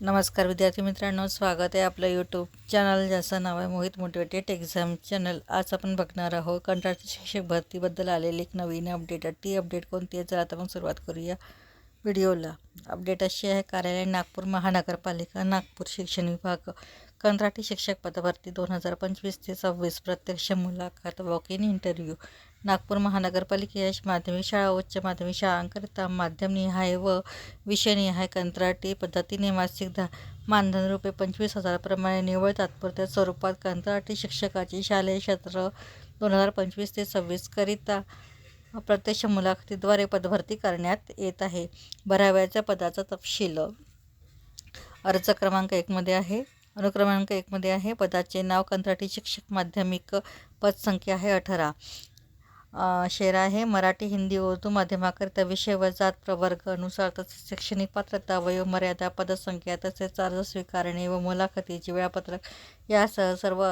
नमस्कार विद्यार्थी मित्रांनो स्वागत आहे आपलं यूट्यूब चॅनल ज्याचं नाव आहे मोहित मोटिवेटेड एक्झाम चॅनल आज आपण बघणार आहोत कंत्राट शिक्षक भरतीबद्दल आलेली एक नवीन अपडेट आहे. ती अपडेट कोणती आहे? चला आता मग सुरुवात करूया व्हिडिओला अपडेट अशी आहे कार्यालय नागपूर महानगरपालिका नागपूर शिक्षण विभाग. कंत्राटी शिक्षक पदभरती दोन हजार पंचवीस ते सव्वीस प्रत्यक्ष मुलाखत वॉक इन इंटरव्ह्यू नागपूर महानगरपालिकेच्या माध्यमिक शाळा उच्च माध्यमिक शाळांकरिता माध्यमनिहाय व विषयनिहाय कंत्राटी पद्धतीने मासिक दा मानधन रुपये पंचवीस हजाराप्रमाणे निव्वळ तात्पुरत्या स्वरूपात कंत्राटी शिक्षकाची शालेय क्षेत्र दोन हजार पंचवीस ते सव्वीसकरिता प्रत्यक्ष मुलाखतीद्वारे पदभरती करण्यात येत आहे. भराव्याच्या पदाचा तपशील अर्ज क्रमांक एकमध्ये आहे. अनुक्रमांक एकमध्ये आहे. पदाचे नाव कंत्राटी शिक्षक माध्यमिक पदसंख्या आहे अठरा. शेरा आहे. मराठी हिंदी उर्दू माध्यमाकरिता विषय व जात प्रवर्ग अनुसार तसेच शैक्षणिक पात्रता वयोमर्यादा पदसंख्या तसेच अर्ज स्वीकारणे व मुलाखतीचे वेळापत्रक यासह सर्व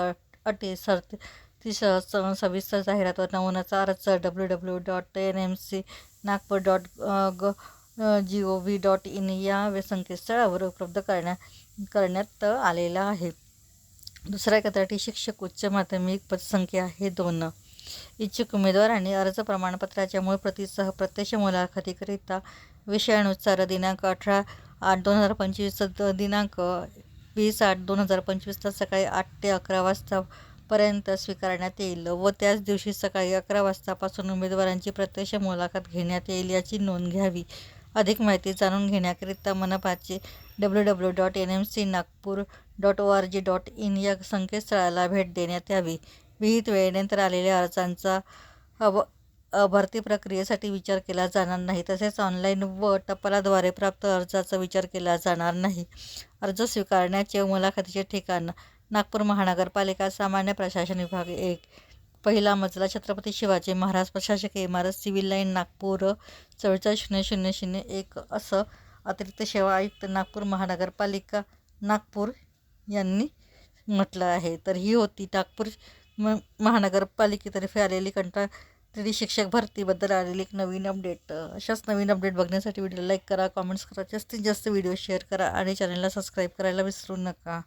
अटी सरतीसह सविस्तर जाहिरात व नमुनाचा अर्ज W W dot N M C Nagpur dot ग G O V dot in या संकेतस्थळावर उपलब्ध करण्या करण्यात आलेला आहे. दुसऱ्या कंत्राटी शिक्षक उच्च माध्यमिक पदसंख्या आहे दोन. इच्छुक उमेदवारांनी अर्ज प्रमाणपत्राच्या मूळ प्रतीसह प्रत्यक्ष मुलाखतीकरिता विषयानुसार दिनांक अठरा आठ दोन हजार पंचवीस दिनांक वीस आठ दोन हजार पंचवीसला सकाळी आठ ते अकरा वाजतापर्यंत स्वीकारण्यात येईल व त्याच दिवशी सकाळी अकरा वाजतापासून उमेदवारांची प्रत्यक्ष मुलाखत घेण्यात येईल याची नोंद घ्यावी. अधिक माहिती जाणून घेण्याकरिता मनपाचे W W dot N M C Nagpur dot O R G dot in या संकेतस्थळाला भेट देण्यात यावी. विहित वेळेनंतर आलेल्या अर्जांचा अव भरती प्रक्रियेसाठी विचार केला जाणार नाही. तसेच ऑनलाईन व टपालाद्वारे प्राप्त अर्जाचा विचार केला जाणार नाही. अर्ज स्वीकारण्याचे मुलाखतीचे ठिकाण नागपूर महानगरपालिका सामान्य प्रशासन विभाग एक. पहिला मजला छत्रपती शिवाजी महाराज प्रशासकीय इमारत सिव्हिल लाईन नागपूर चव्वेचाळीस शून्य शून्य शून्य एक असं अतिरिक्त सेवा आयुक्त नागपूर महानगरपालिका नागपूर यांनी म्हटलं आहे. तर ही होती नागपूर म महानगरपालिकेतर्फे आलेली कंटाळी शिक्षक भरतीबद्दल आलेली एक नवीन अपडेट. अशाच नवीन अपडेट बघण्यासाठी व्हिडिओ लाईक करा कॉमेंट्स करा जास्तीत जास्त व्हिडिओ शेअर करा आणि चॅनलला सबस्क्राईब करायला विसरू नका.